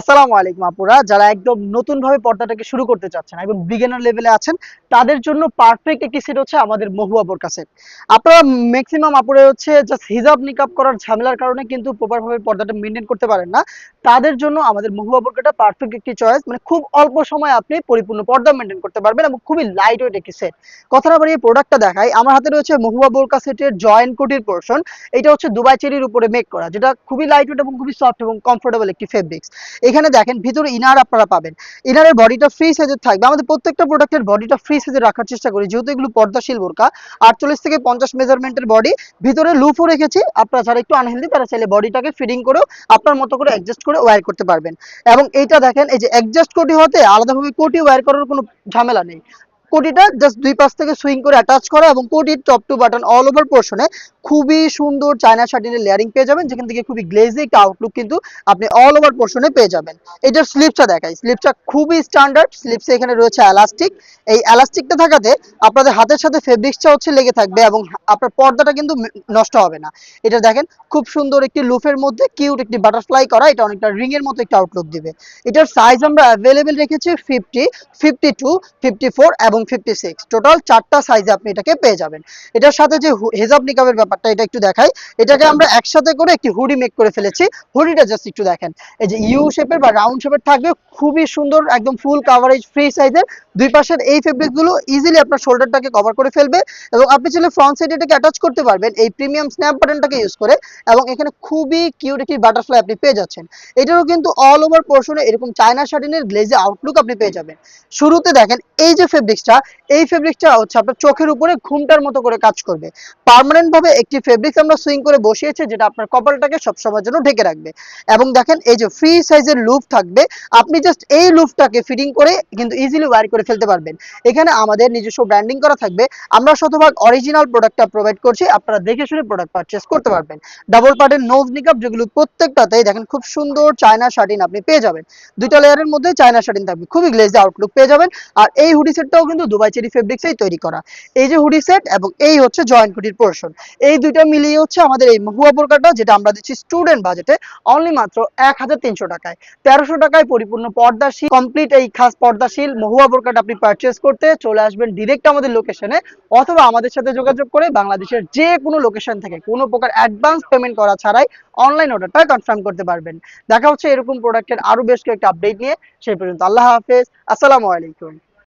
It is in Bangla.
আসসালামু আলাইকুম আপুরা। যারা একদম নতুন ভাবে পর্দাটাকে শুরু করতে চাচ্ছেন এবং বিগিনার লেভেলে আছেন, তাদের জন্য পারফেক্ট একটি সেট হচ্ছে আমাদের মহুয়া বোরকা সেট আপনারা ম্যাক্সিমাম আপুরা হচ্ছে জাস্ট হিজাব নিকাব করার ঝামেলার কারণে কিন্তু প্রপার ভাবে পর্দাটা মেনটেন করতে পারেন না। তাদের জন্য আমাদের মহুয়া বোরকাটা পারফেক্ট একটি চয়েস মানে খুব অল্প সময় আপনি পরিপূর্ণ পর্দা মেনটেন করতে পারবেন এবং খুবই লাইট ওয়েট একটি সেট কথা না বাড়িয়ে প্রোডাক্টটা দেখাই, আমার হাতে রয়েছে মহুয়া বোরকা জয়েন্ট কোটির পোর্শন এটা হচ্ছে দুবাই চেরির উপরে মেক করা, যেটা খুবই লাইট ওয়েট এবং খুবই সফট এবং কমফোর্টেবল একটি ফেব্রিক্স এখানে দেখেন, ভিতরে ইনার আপনারা পাবেন। ইনারের বডিটা ফ্রি সাইজের থাকবে। আমাদের প্রত্যেকটা প্রোডাক্টের বডিটা ফ্রি সাইজে রাখার চেষ্টা করি। যেহেতু এগুলো পর্দাশীল বোরকা, আটচল্লিশ থেকে পঞ্চাশ মেজারমেন্টের বডি ভিতরে লুফও রেখেছি। আপনারা যারা একটু আনহেলদি তারা চাইলে বডিটাকে ফিটিং করে আপনার মতো করে অ্যাডজাস্ট করে ওয়্যার করতে পারবেন। এবং এইটা দেখেন, এই যে অ্যাডজাস্ট কোটি হতে আলাদাভাবে কোটি ওয়্যার করার কোনো ঝামেলা নেই। কোটিটা জাস্ট দুই পাশ থেকে সুইং করে অ্যাটাচ করা এবং কোটির top to bottom all over পোর্শনে খুবই সুন্দর চায়না শার্টিনের লেয়ারিং পেয়ে যাবেন, যেখান থেকে খুবই গ্লেজি একটা আউটলুক কিন্তু আপনি অল ওভার পোর্শনে পেয়ে যাবেন। এটার স্লিপসটা দেখাই স্লিপসটা খুবই স্ট্যান্ডার্ড স্লিপসে এখানে রয়েছে এলাস্টিক এই এলাস্টিকটা থাকাতে আপনাদের হাতের সাথে ফেব্রিক্সটা হচ্ছে লেগে থাকবে এবং আপনার পর্দাটা কিন্তু নষ্ট হবে না। এটা দেখেন, খুব সুন্দর একটি লুফের মধ্যে কিউট একটি বাটারফ্লাই করা, এটা অনেকটা রিং এর মতো একটা আউটলুক দিবে। এটার সাইজ আমরা অ্যাভেলেবেল রেখেছি fifty fifty two fifty four এবং ফিফটি সিক্স টোটাল চারটা সাইজে আপনি এটাকে পেয়ে যাবেন। এটার সাথে যে হেজাব নিকাবের ব্যাপারটা, এটা একটু দেখাই। এটাকে আমরা একসাথে করে একটি হুডি মেক করে ফেলেছি। হুডিটা জাস্ট একটু দেখেন। এই যে ইউ শেপের বা রাউন্ড শেপের থাকবে। খুবই সুন্দর, একদম ফুল কাভারেজ ফ্রি সাইজের দুই পাশের এই ফেব্রিকগুলো ইজিলি আপনার শোল্ডারটাকে কভার করে ফেলবে এবং আপনি চাইলে ফ্রন্ট সাইডে এটাকে অ্যাটাচ করতে পারবেন। এই প্রিমিয়াম স্ন্যাপ বাটনটাকে ইউজ করে এবং এখানে খুবই কিউট একটি বাটারফ্লাই আপনি পেয়ে যাচ্ছেন। এটারও কিন্তু অল ওভার পোর্শনে এরকম চায়না শার্টিনের গ্লেজে আউটলুক আপনি পেয়ে যাবেন। শুরুতে দেখেন, এই যে ফেব্রিক্সটা এই ফেব্রিক্সটা হচ্ছে আপনার চোখের উপরে ঘুমটার মতো করে কাজ করবে। পার্মানেন্ট ভাবে একটি ফেব্রিক্স আমরা সুইং করে বসিয়েছি, যেটা আপনার কপালটাকে সবসময়ের জন্য ঢেকে রাখবে। এবং দেখেন, এই যে ফ্রি সাইজের লুপ থাকবে, আপনি জাস্ট এই লুপটাকে ফিটিং করে কিন্তু ইজিলি ওয়্যার করে ফেলতে পারবেন। এখানে আমাদের নিজস্ব ব্র্যান্ডিং করা থাকবে। আমরা শতভাগ অরিজিনাল প্রোডাক্টটা প্রোভাইড করছি, আপনারা দেখে শুনে প্রোডাক্ট পারচেস করতে পারবেন। ডাবল পার্টের নোজ নিকাপ যেগুলো প্রত্যেকটাতেই দেখেন খুব সুন্দর চায়না শার্টিন আপনি পেয়ে যাবেন। দুইটা লেয়ারের মধ্যে চায়না শার্টিন থাকবে, খুবই গ্লেজ আউটলুক পেয়ে যাবেন। আর এই হুডি সেটটাও কিন্তু দুবাই চেরি ফেব্রিক্সেই তৈরি করা। এই যে হুডি সেট এবং এই হচ্ছে জয়েন্ট কুটির পোর্শন এই দুইটা মিলিয়ে হচ্ছে আমাদের এই মহুয়া বোরকাটা যেটা আমরা দিচ্ছি স্টুডেন্ট বাজেটে অনলি মাত্র এক হাজার তিনশো টাকায়। তেরোশো টাকায় পরিপূর্ণ পর্দাশীল কমপ্লিট এই খাস পর্দাশীল মহুয়া বোরকাটা আপনি পারচেস করতে চলে আসবেন ডিরেক্ট আমাদের লোকেশনে অথবা আমাদের সাথে যোগাযোগ করে বাংলাদেশের যে কোনো লোকেশন থেকে কোনো প্রকার অ্যাডভান্স পেমেন্ট করা ছাড়াই অনলাইন অর্ডারটা কনফার্ম করতে পারবেন। দেখা হচ্ছে এরকম প্রোডাক্টের আরও বেশ কয়েকটা আপডেট নিয়ে। সেই পর্যন্ত আল্লাহ হাফেজ। আসসালামু আলাইকুম।